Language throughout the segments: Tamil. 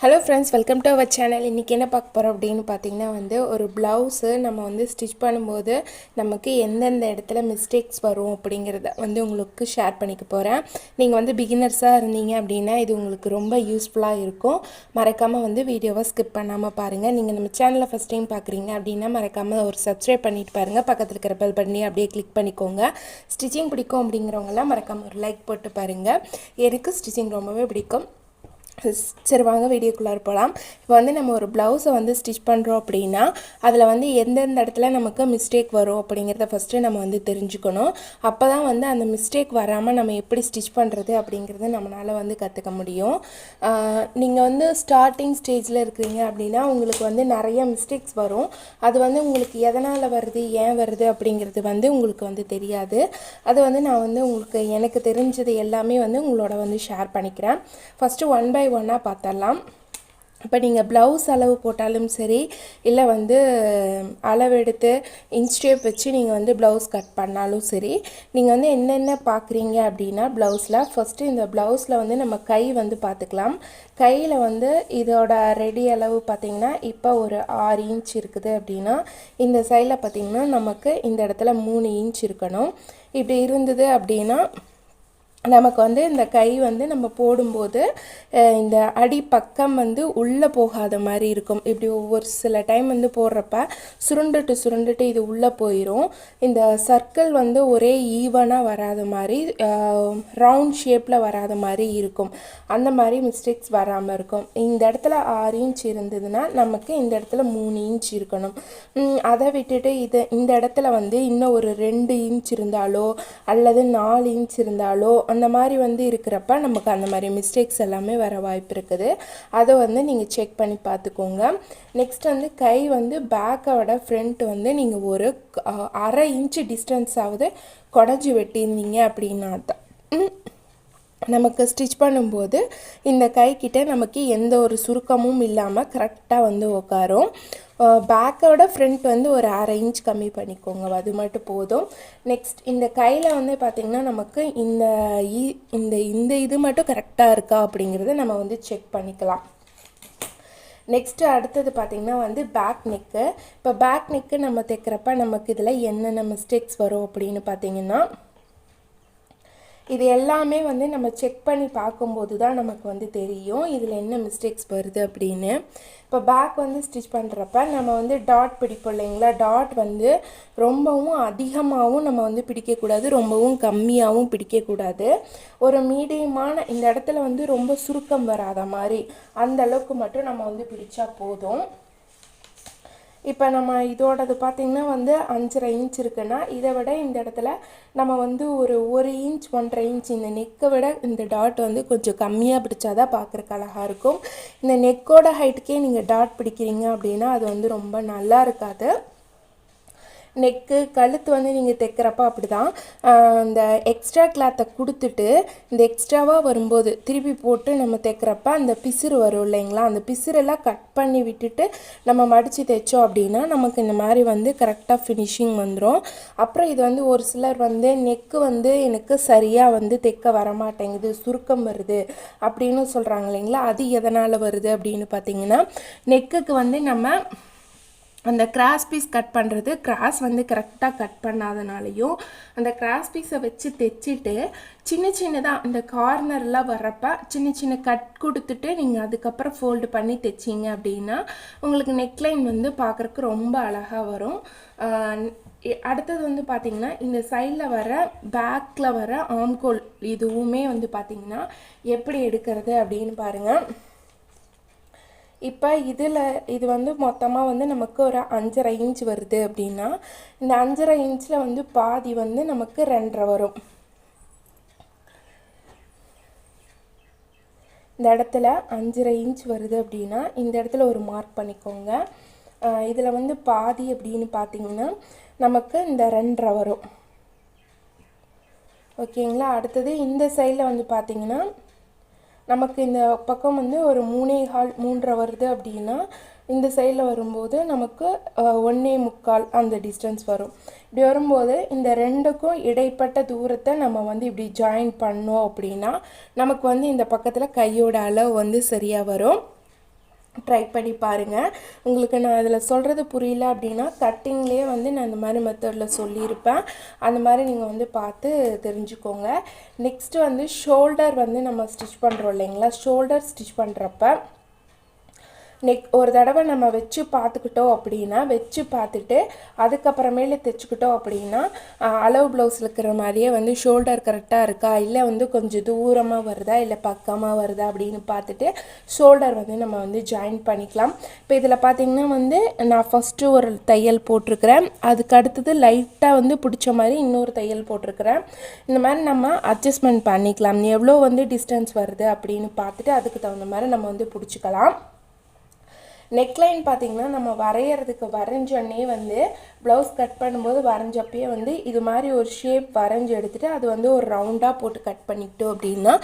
Hello friends welcome to our channel இன்றைக்கி என்ன பார்க்க போகிறோம் அப்படின்னு பார்த்தீங்கன்னா வந்து ஒரு ப்ளவுஸு நம்ம வந்து ஸ்டிச் பண்ணும்போது நமக்கு எந்தெந்த இடத்துல மிஸ்டேக்ஸ் வரும் அப்படிங்கிறத வந்து உங்களுக்கு ஷேர் பண்ணிக்க போகிறேன் நீங்கள் வந்து பிகினர்ஸாக இருந்தீங்க அப்படின்னா இது உங்களுக்கு ரொம்ப யூஸ்ஃபுல்லாக இருக்கும். மறக்காமல் வந்து வீடியோவை ஸ்கிப் பண்ணாமல் பாருங்கள் நீங்கள் நம்ம சேனலை ஃபஸ்ட் டைம் பார்க்குறீங்க அப்படின்னா மறக்காமல் ஒரு சப்ஸ்கிரைப் பண்ணிட்டு பாருங்கள் பக்கத்தில் இருக்கிற பெல் பண்ணி அப்படியே கிளிக் பண்ணிக்கோங்க. ஸ்டிச்சிங் பிடிக்கும் அப்படிங்கிறவங்களாம் மறக்காமல் ஒரு லைக் போட்டு பாருங்கள் எனக்கு ஸ்டிச்சிங் ரொம்பவே பிடிக்கும். சரி வாங்க வீடியோக்குள்ளார போகலாம் இப்போ வந்து நம்ம ஒரு ப்ளவுஸை வந்து ஸ்டிச் பண்ணுறோம் அப்படின்னா அதில் வந்து எந்தெந்த இடத்துல நமக்கு மிஸ்டேக் வரும் அப்படிங்கிறத ஃபஸ்ட்டு நம்ம வந்து தெரிஞ்சுக்கணும். அப்போ தான் வந்து அந்த மிஸ்டேக் வராமல் நம்ம எப்படி ஸ்டிச் பண்ணுறது அப்படிங்கிறத நம்மளால் வந்து கற்றுக்க முடியும். நீங்கள் வந்து ஸ்டார்டிங் ஸ்டேஜில் இருக்கிறீங்க அப்படின்னா உங்களுக்கு வந்து நிறைய மிஸ்டேக்ஸ் வரும். அது வந்து உங்களுக்கு எதனால் வருது ஏன் வருது அப்படிங்கிறது வந்து உங்களுக்கு வந்து தெரியாது. அது வந்து நான் வந்து உங்களுக்கு எனக்கு தெரிஞ்சது எல்லாமே வந்து உங்களோட வந்து ஷேர் பண்ணிக்கிறேன். ஃபஸ்ட்டு ஒன் பை ஒன்னாக பார்த்துடலாம் இப்போ நீங்கள் ப்ளவுஸ் அளவு போட்டாலும் சரி இல்லை வந்து அளவெடுத்து இன்ஸ்டேப் வச்சு நீங்கள் வந்து ப்ளவுஸ் கட் பண்ணாலும் சரி நீங்கள் வந்து என்னென்ன பார்க்குறீங்க அப்படின்னா ப்ளவுஸில் ஃபஸ்ட்டு இந்த ப்ளவுஸில் வந்து நம்ம கை வந்து பார்த்துக்கலாம் கையில் வந்து இதோட ரெடி அளவு பார்த்திங்கன்னா இப்போ ஒரு ஆறு இன்ச் இருக்குது அப்படின்னா இந்த சைடில் பார்த்திங்கன்னா நமக்கு இந்த இடத்துல மூணு இன்ச் இருக்கணும். இப்படி இருந்தது அப்படின்னா நமக்கு வந்து இந்த கை வந்து நம்ம போடும்போது இந்த அடி பக்கம் வந்து உள்ளே போகாத மாதிரி இருக்கும். இப்படி ஒவ்வொரு சில டைம் வந்து போடுறப்ப சுருண்டுட்டு சுருண்டுட்டு இது உள்ளே போயிடும் இந்த சர்க்கிள் வந்து ஒரே ஈவனாக வராத மாதிரி ரவுண்ட் ஷேப்பில் வராத மாதிரி இருக்கும். அந்த மாதிரி மிஸ்டேக்ஸ் வராமல் இருக்கும். இந்த இடத்துல ஆறு இன்ச் இருந்ததுன்னா நமக்கு இந்த இடத்துல மூணு இன்ச் இருக்கணும். அதை விட்டுட்டு இது இந்த இடத்துல வந்து இன்னும் ஒரு ரெண்டு இன்ச் இருந்தாலோ அல்லது நாலு இன்ச் இருந்தாலோ அந்த மாதிரி வந்து இருக்கிறப்ப நமக்கு அந்த மாதிரி மிஸ்டேக்ஸ் எல்லாமே வர வாய்ப்பு இருக்குது. அதை வந்து நீங்கள் செக் பண்ணி பார்த்துக்கோங்க. நெக்ஸ்ட் வந்து கை வந்து பேக்கோட ஃப்ரண்ட் வந்து நீங்கள் ஒரு அரை இன்ச்சு டிஸ்டன்ஸாவது குடஞ்சி வெட்டியிருந்தீங்க அப்படின்னா தான். நமக்கு ஸ்டிச் பண்ணும்போது இந்த கைக்கிட்ட நமக்கு எந்த ஒரு சுருக்கமும் இல்லாமல் கரெக்டாக வந்து உட்காரும் பேக்கோட ஃப்ரண்ட் வந்து ஒரு அரை இன்ச் கம்மி பண்ணிக்கோங்க. அது மட்டும் போதும். நெக்ஸ்ட் இந்த கையில் வந்து பார்த்திங்கன்னா நமக்கு இந்த இந்த இந்த இது மட்டும் கரெக்டாக இருக்கா அப்படிங்கிறத நம்ம வந்து செக் பண்ணிக்கலாம். நெக்ஸ்ட்டு அடுத்தது பார்த்திங்கன்னா வந்து பேக் நெக்கு இப்போ பேக் நெக்கு நம்ம தைக்கிறப்ப நமக்கு இதில் என்னென்ன மிஸ்டேக்ஸ் வரும் அப்படின்னு பார்த்தீங்கன்னா இது எல்லாமே வந்து நம்ம செக் பண்ணி பார்க்கும்போது தான் நமக்கு வந்து தெரியும். இதில் என்ன மிஸ்டேக்ஸ் வருது அப்படின்னு. இப்போ பேக் வந்து ஸ்டிச் பண்ணுறப்ப நம்ம வந்து டாட் பிடிப்போம் இல்லைங்களா? டாட் வந்து ரொம்பவும் அதிகமாகவும் நம்ம வந்து பிடிக்கக்கூடாது ரொம்பவும் கம்மியாகவும் பிடிக்கக்கூடாது. ஒரு மீடியமான இந்த இடத்துல வந்து ரொம்ப சுருக்கம் வராத மாதிரி அந்த அளவுக்கு மட்டும் நம்ம வந்து பிடிச்சா போதும். இப்போ நம்ம இதோடது பார்த்திங்கன்னா வந்து அஞ்சரை இன்ச் இருக்குன்னா இதை விட இந்த இடத்துல நம்ம வந்து ஒரு ஒரு இன்ச் ஒன்றரை இன்ச் இந்த நெக்கை விட இந்த டாட் வந்து கொஞ்சம் கம்மியாக பிடிச்சாதான் பார்க்குறக்கு அழகாக இருக்கும். இந்த நெக்கோட ஹைட்டுக்கே நீங்கள் டாட் பிடிக்கிறீங்க அப்படின்னா அது வந்து ரொம்ப நல்லா இருக்காது. நெக்கு கழுத்து வந்து நீங்கள் தைக்கிறப்ப அப்படி தான் இந்த எக்ஸ்ட்ரா கிளாத்தை கொடுத்துட்டு இந்த எக்ஸ்ட்ராவாக வரும்போது திருப்பி போட்டு நம்ம தைக்கிறப்ப அந்த பிசுறு வரும் இல்லைங்களா? அந்த பிசிறெல்லாம் கட் பண்ணி விட்டுட்டு நம்ம மடித்து தைச்சோம் அப்படின்னா நமக்கு இந்த மாதிரி வந்து கரெக்டாக ஃபினிஷிங் வந்துடும் அப்புறம் இது வந்து ஒரு சிலர் வந்து நெக்கு வந்து எனக்கு சரியாக வந்து தைக்க வரமாட்டேங்குது சுருக்கம் வருது அப்படின்னு சொல்கிறாங்க இல்லைங்களா? அது எதனால் வருது அப்படின்னு பார்த்தீங்கன்னா நெக்குக்கு வந்து நம்ம அந்த கிராஸ் பீஸ் கட் பண்ணுறது கிராஸ் வந்து கரெக்டாக கட் பண்ணாதனாலையும் அந்த கிராஸ் பீஸை வச்சு தைச்சிட்டு சின்ன சின்னதாக இந்த கார்னர்லாம் வர்றப்ப சின்ன சின்ன கட் கொடுத்துட்டு நீங்கள் அதுக்கப்புறம் ஃபோல்டு பண்ணி தைச்சிங்க அப்படின்னா உங்களுக்கு நெக்லைன் வந்து பார்க்குறக்கு ரொம்ப அழகாக வரும். அடுத்தது வந்து பார்த்திங்கன்னா இந்த சைடில் வர பேக்கில் வர ஆம்கோல் இதுவுமே வந்து பார்த்திங்கன்னா எப்படி எடுக்கிறது அப்படின்னு பாருங்கள் இப்போ இதில் இது வந்து மொத்தமாக வந்து நமக்கு ஒரு அஞ்சரை இன்ச் வருது அப்படின்னா இந்த அஞ்சரை இன்ச்சில் வந்து பாதி வந்து நமக்கு ரெண்டரை வரும். இந்த இடத்துல அஞ்சரை இன்ச் வருது அப்படின்னா இந்த இடத்துல ஒரு மார்க் பண்ணிக்கோங்க. இதில் வந்து பாதி அப்படின்னு பார்த்தீங்கன்னா நமக்கு இந்த ரெண்டரை வரும். ஓகேங்களா? அடுத்தது இந்த சைடில் வந்து பார்த்திங்கன்னா நமக்கு இந்த பக்கம் வந்து ஒரு மூணே கால் மூன்றரை வருது அப்படின்னா இந்த சைடில் வரும்போது நமக்கு ஒன்றே முக்கால் அந்த டிஸ்டன்ஸ் வரும். இப்படி வரும்போது இந்த ரெண்டுக்கும் இடைப்பட்ட தூரத்தை நம்ம வந்து இப்படி ஜாயின் பண்ணோம் அப்படின்னா நமக்கு வந்து இந்த பக்கத்தில் கையோட அளவு வந்து சரியாக வரும். ட்ரை பண்ணி பாருங்கள் உங்களுக்கு நான் அதில் சொல்கிறது புரியல அப்படின்னா கட்டிங்லேயே வந்து நான் இந்த மாதிரி மெத்தடில் சொல்லியிருப்பேன். அந்த மாதிரி நீங்கள் வந்து பார்த்து தெரிஞ்சுக்கோங்க. நெக்ஸ்ட்டு வந்து ஷோல்டர் வந்து நம்ம ஸ்டிச் பண்ணுறோம் இல்லைங்களா? ஷோல்டர் ஸ்டிச் பண்ணுறப்ப நெக் ஒரு தடவை நம்ம வச்சு பார்த்துக்கிட்டோம் அப்படின்னா வச்சு பார்த்துட்டு அதுக்கப்புறமேல தைச்சிக்கிட்டோம் அப்படின்னா அளவு ப்ளவுஸில் இருக்கிற மாதிரியே வந்து ஷோல்டர் கரெக்டாக இருக்கா? இல்லை வந்து கொஞ்சம் தூரமாக வருதா? இல்லை பக்கமாக வருதா? அப்படின்னு பார்த்துட்டு ஷோல்டர் வந்து நம்ம வந்து ஜாயின் பண்ணிக்கலாம். இப்போ இதில் பார்த்தீங்கன்னா வந்து நான் ஃபஸ்ட்டு ஒரு தையல் போட்டிருக்கிறேன். அதுக்கு அடுத்தது லைட்டாக வந்து பிடிச்ச மாதிரி இன்னொரு தையல் போட்டிருக்கிறேன். இந்த மாதிரி நம்ம அட்ஜஸ்ட்மெண்ட் பண்ணிக்கலாம். எவ்வளோ வந்து டிஸ்டன்ஸ் வருது அப்படின்னு பார்த்துட்டு அதுக்கு தகுந்த மாதிரி நம்ம வந்து பிடிச்சிக்கலாம். நெக்லைன் பார்த்திங்கன்னா நம்ம வரைகிறதுக்கு வரைஞ்சோடனே வந்து ப்ளவுஸ் கட் பண்ணும்போது வரைஞ்சப்பயே வந்து இது மாதிரி ஒரு ஷேப் வரைஞ்சி எடுத்துகிட்டு அது வந்து ஒரு ரவுண்டாக போட்டு கட் பண்ணிக்கிட்டோம் அப்படின்னா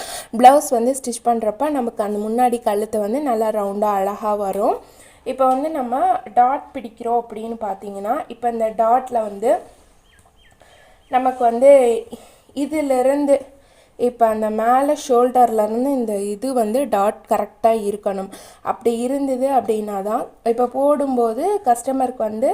ப்ளவுஸ் வந்து ஸ்டிச் பண்ணுறப்ப நமக்கு அந்த முன்னாடி கழுத்தை வந்து நல்லா ரவுண்டாக அழகாக வரும். இப்போ வந்து நம்ம டாட் பிடிக்கிறோம் அப்படின்னு பார்த்தீங்கன்னா இப்போ இந்த டாட்டில் வந்து நமக்கு வந்து இதிலிருந்து இப்போ அந்த மேலே ஷோல்டர்லேருந்து இந்த இது வந்து டாட் கரெக்டாக இருக்கணும். அப்படி இருந்தது அப்படின்னா தான் இப்போ போடும்போது கஸ்டமருக்கு வந்து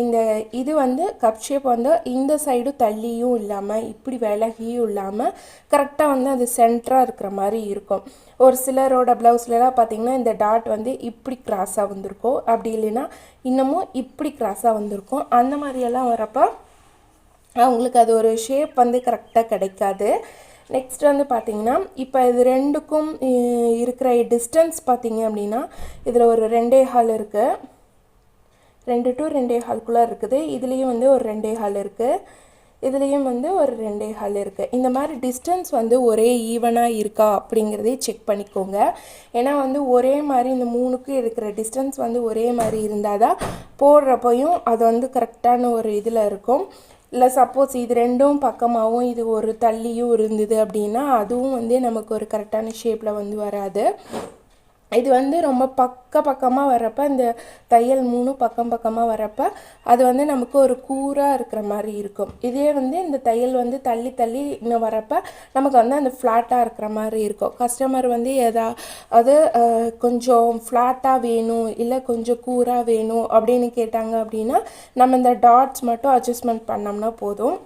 இந்த இது வந்து கப் ஷேப் வந்து இந்த சைடு தள்ளியும் இல்லாமல் இப்படி விலகியும் இல்லாமல் கரெக்டாக வந்து அது சென்டராக இருக்கிற மாதிரி இருக்கும். ஒரு சிலரோட ப்ளவுஸ்லலாம் பார்த்தீங்கன்னா இந்த டாட் வந்து இப்படி கிராஸாக வந்திருக்கும். அப்படி இல்லைன்னா இன்னமும் இப்படி கிராஸாக வந்திருக்கும். அந்த மாதிரியெல்லாம் வரப்போ அவங்களுக்கு அது ஒரு ஷேப் வந்து கரெக்டாக கிடைக்காது. நெக்ஸ்ட் வந்து பார்த்தீங்கன்னா இப்போ இது ரெண்டுக்கும் இருக்கிற டிஸ்டன்ஸ் பார்த்தீங்க அப்படின்னா இதில் ஒரு ரெண்டே ஹால் இருக்குது ரெண்டு டு ரெண்டே ஹால்குள்ளே இருக்குது. இதுலேயும் வந்து ஒரு ரெண்டே ஹால் இருக்குது இதுலேயும் வந்து ஒரு ரெண்டே ஹால் இருக்குது இந்த மாதிரி டிஸ்டன்ஸ் வந்து ஒரே ஈவனாக இருக்கா அப்படிங்கிறதே செக் பண்ணிக்கோங்க. ஏன்னா வந்து ஒரே மாதிரி இந்த மூணுக்கும் இருக்கிற டிஸ்டன்ஸ் வந்து ஒரே மாதிரி இருந்தால் தான் போடுறப்பையும் அது வந்து கரெக்டான ஒரு இதில் இருக்கும். இல்லை சப்போஸ் இது ரெண்டும் பக்கமாகவும் இது ஒரு தள்ளியும் இருந்தது அப்படின்னா அதுவும் வந்து நமக்கு ஒரு கரெக்டான ஷேப்பில் வந்து வராது. இது வந்து ரொம்ப பக்க பக்கமாக வர்றப்ப இந்த தையல் மூணும் பக்கம் பக்கமாக வர்றப்ப அது வந்து நமக்கு ஒரு கூராக இருக்கிற மாதிரி இருக்கும். இதே வந்து இந்த தையல் வந்து தள்ளி தள்ளி இன்னும் வரப்ப நமக்கு வந்து அந்த ஃப்ளாட்டாக இருக்கிற மாதிரி இருக்கும். கஸ்டமர் வந்து எதா அது கொஞ்சம் ஃப்ளாட்டாக வேணும் இல்லை கொஞ்சம் கூராக வேணும் அப்படின்னு கேட்டாங்க அப்படின்னா நம்ம இந்த டாட்ஸ் மட்டும் அட்ஜஸ்ட்மெண்ட் பண்ணோம்னா போதும்.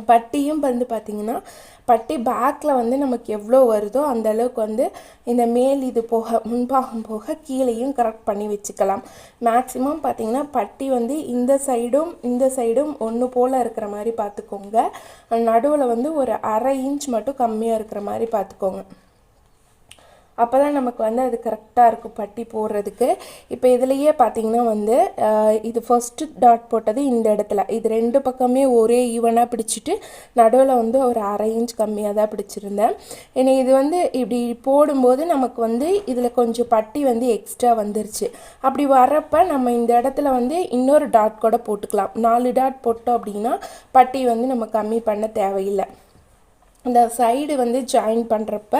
பட்டியும் வந்து பார்த்திங்கன்னா பட்டி பேக்கில் வந்து நமக்கு எவ்வளோ வருதோ அந்த அளவுக்கு வந்து இந்த மேல் இது போக முன்பாகம் போக கீழேயும் கரெக்ட் பண்ணி வச்சுக்கலாம். மேக்ஸிமம் பார்த்திங்கன்னா பட்டி வந்து இந்த சைடும் இந்த சைடும் ஒன்று போல் இருக்கிற மாதிரி பார்த்துக்கோங்க நடுவில் வந்து ஒரு அரை இன்ச் மட்டும் கம்மியாக இருக்கிற மாதிரி பார்த்துக்கோங்க அப்போ தான் நமக்கு வந்து அது கரெக்டாக இருக்கும் பட்டி போடுறதுக்கு. இப்போ இதுலேயே பார்த்தீங்கன்னா வந்து இது ஃபஸ்ட்டு டாட் போட்டது இந்த இடத்துல. இது ரெண்டு பக்கமே ஒரே ஈவனாக பிடிச்சிட்டு நடுவில் வந்து ஒரு அரை இன்ச் கம்மியாக தான் பிடிச்சிருந்தேன். ஏன்னா இது வந்து இப்படி போடும்போது நமக்கு வந்து இதில் கொஞ்சம் பட்டி வந்து எக்ஸ்ட்ரா வந்துருச்சு. அப்படி வரப்போ நம்ம இந்த இடத்துல வந்து இன்னொரு டாட் கூட போட்டுக்கலாம். நாலு டாட் போட்டோம் அப்படின்னா பட்டி வந்து நம்ம கம்மி பண்ண தேவையில்லை. இந்த சைடு வந்து ஜாயின் பண்ணுறப்ப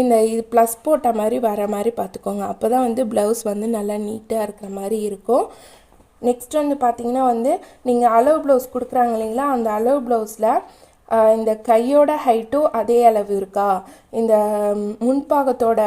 இந்த இது ப்ளஸ் போட்ட மாதிரி வர மாதிரி பார்த்துக்கோங்க. அப்போ தான் வந்து ப்ளவுஸ் வந்து நல்லா நீட்டாக இருக்கிற மாதிரி இருக்கும். நெக்ஸ்ட் வந்து பார்த்தீங்கன்னா வந்து நீங்கள் அளவு ப்ளவுஸ் கொடுக்குறாங்க இல்லைங்களா? அந்த அளவு ப்ளவுஸில் இந்த கையோட ஹைட்டும் அதே அளவு இருக்கா? இந்த முன்பாகத்தோட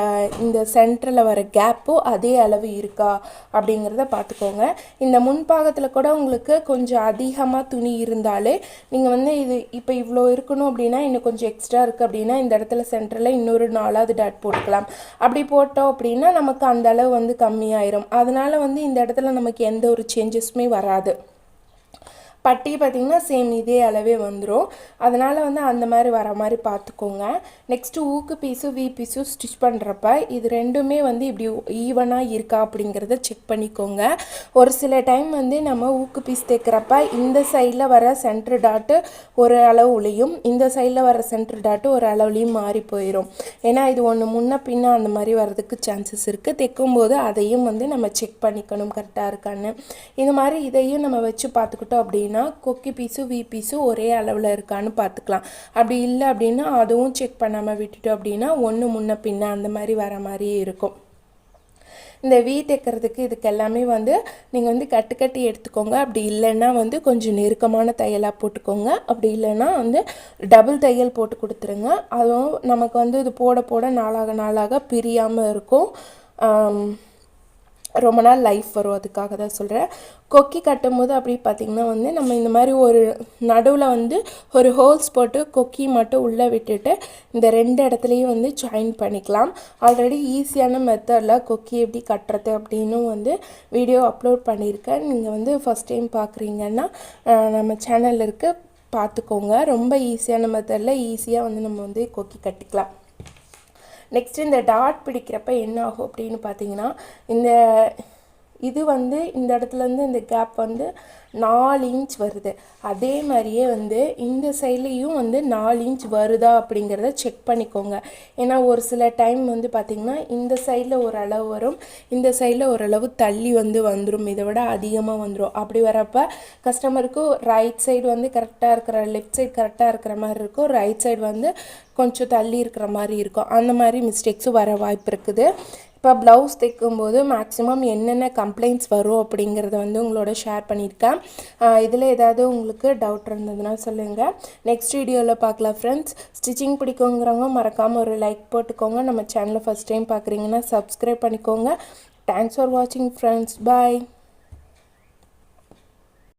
இந்த சென்டரில் வர கேப்பும் அதே அளவு இருக்கா? அப்படிங்கிறத பார்த்துக்கோங்க. இந்த முன்பாகத்தில் கூட உங்களுக்கு கொஞ்சம் அதிகமாக துணி இருந்தாலே நீங்கள் வந்து இது இப்போ இவ்வளோ இருக்கணும் அப்படின்னா இன்னும் கொஞ்சம் எக்ஸ்ட்ரா இருக்குது அப்படின்னா இந்த இடத்துல சென்டரில் இன்னொரு நாலாவது டாட் போட்டுக்கலாம். அப்படி போட்டோம் அப்படின்னா நமக்கு அந்த அளவு வந்து கம்மியாயிரும். அதனால வந்து இந்த இடத்துல நமக்கு எந்த ஒரு சேஞ்சஸுமே வராது. பட்டி பார்த்திங்கன்னா சேம் இதே அளவே வந்துடும் அதனால் வந்து அந்த மாதிரி வர மாதிரி பார்த்துக்கோங்க. நெக்ஸ்ட்டு ஊக்கு பீஸும் வி பீஸும் ஸ்டிச் பண்ணுறப்ப இது ரெண்டுமே வந்து இப்படி ஈவனாக இருக்கா அப்படிங்கிறத செக் பண்ணிக்கோங்க. ஒரு சில டைம் வந்து நம்ம ஊக்கு பீஸ் தைக்கிறப்ப இந்த சைடில் வர சென்ட்ரு டாட்டு ஒரு அளவுலையும் இந்த சைடில் வர சென்ட்ரு டாட்டு ஒரு அளவுலையும் மாறி போயிடும் ஏன்னா இது ஒன்று முன்ன பின்ன அந்த மாதிரி வர்றதுக்கு சான்சஸ் இருக்குது தைக்கும்போது அதையும் வந்து நம்ம செக் பண்ணிக்கணும் கரெக்டாக இருக்கான்னு. இது மாதிரி இதையும் நம்ம வச்சு பார்த்துக்கிட்டோம் அப்படின்னா கொக்கி பீஸும் வி பீஸும் ஒரே அளவில் இருக்கான்னு பார்த்துக்கலாம். அப்படி இல்லை அப்படின்னா அதுவும் செக் பண்ணாமல் விட்டுட்டோம் அப்படின்னா ஒன்று முன்ன பின்ன அந்த மாதிரி வர மாதிரியே இருக்கும். இந்த வீ தைக்கிறதுக்கு இதுக்கு எல்லாமே வந்து நீங்கள் வந்து கட்டு கட்டி எடுத்துக்கோங்க. அப்படி இல்லைன்னா வந்து கொஞ்சம் நெருக்கமான தையலாக போட்டுக்கோங்க. அப்படி இல்லைன்னா வந்து டபுள் தையல் போட்டு கொடுத்துருங்க. அதுவும் நமக்கு வந்து இது போட போட நாளாக நாளாக பிரியாமல் இருக்கும். ரொம்ப நாள் லைஃப் வரும். அதுக்காக தான் சொல்கிறேன் கொக்கி கட்டும் போது அப்படி பார்த்திங்கன்னா வந்து நம்ம இந்த மாதிரி ஒரு நடுவில் வந்து ஒரு ஹோல்ஸ் போட்டு கொக்கி மட்டும் உள்ளே விட்டுட்டு இந்த ரெண்டு இடத்துலையும் வந்து ஜாயின் பண்ணிக்கலாம். ஆல்ரெடி ஈஸியான மெத்தடில் கொக்கி எப்படி கட்டுறது அப்படின்னு வந்து வீடியோ அப்லோட் பண்ணியிருக்கேன். நீங்கள் வந்து ஃபஸ்ட் டைம் பார்க்குறீங்கன்னா நம்ம சேனலில் இருக்க. பார்த்துக்கோங்க ரொம்ப ஈஸியான மெத்தடில் ஈஸியாக வந்து நம்ம வந்து கொக்கி கட்டிக்கலாம். நெக்ஸ்ட் இந்த டாட் பிடிக்கிறப்ப என்ன ஆகும் அப்படின்னு பார்த்தீங்கன்னா இந்த இது வந்து இந்த இடத்துலேருந்து இந்த கேப் வந்து நாலு இன்ச் வருது. அதே மாதிரியே வந்து இந்த சைட்லேயும் வந்து நாலு இன்ச் வருதா அப்படிங்கிறத செக் பண்ணிக்கோங்க. ஏன்னா ஒரு சில டைம் வந்து பார்த்திங்கன்னா இந்த சைடில் ஒரு அளவு வரும் இந்த சைடில் ஓரளவு தள்ளி வந்து வந்துடும் இதை விட அதிகமாக வந்துடும் அப்படி வரப்போ கஸ்டமருக்கு ரைட் சைடு வந்து கரெக்டாக இருக்கிற லெஃப்ட் சைடு கரெக்டாக இருக்கிற மாதிரி இருக்கும். ரைட் சைடு வந்து கொஞ்சம் தள்ளி இருக்கிற மாதிரி இருக்கும். அந்த மாதிரி மிஸ்டேக்ஸும் வர வாய்ப்பு இருக்குது. இப்போ ப்ளவுஸ் தைக்கும்போது மேக்ஸிமம் என்னென்ன கம்ப்ளைண்ட்ஸ் வரும் அப்படிங்கிறத வந்து உங்களோட ஷேர் பண்ணியிருக்கேன். இதில் ஏதாவது உங்களுக்கு டவுட் இருந்ததுன்னா சொல்லுங்கள் நெக்ஸ்ட் வீடியோவில் பார்க்கலாம் ஃப்ரெண்ட்ஸ் ஸ்டிச்சிங் பிடிக்குங்கிறவங்க மறக்காமல் ஒரு லைக் போட்டுக்கோங்க. நம்ம சேனலை ஃபஸ்ட் டைம் பார்க்குறீங்கன்னா சப்ஸ்கிரைப் பண்ணிக்கோங்க. தேங்க்ஸ் ஃபார் வாட்சிங் ஃப்ரெண்ட்ஸ் பாய்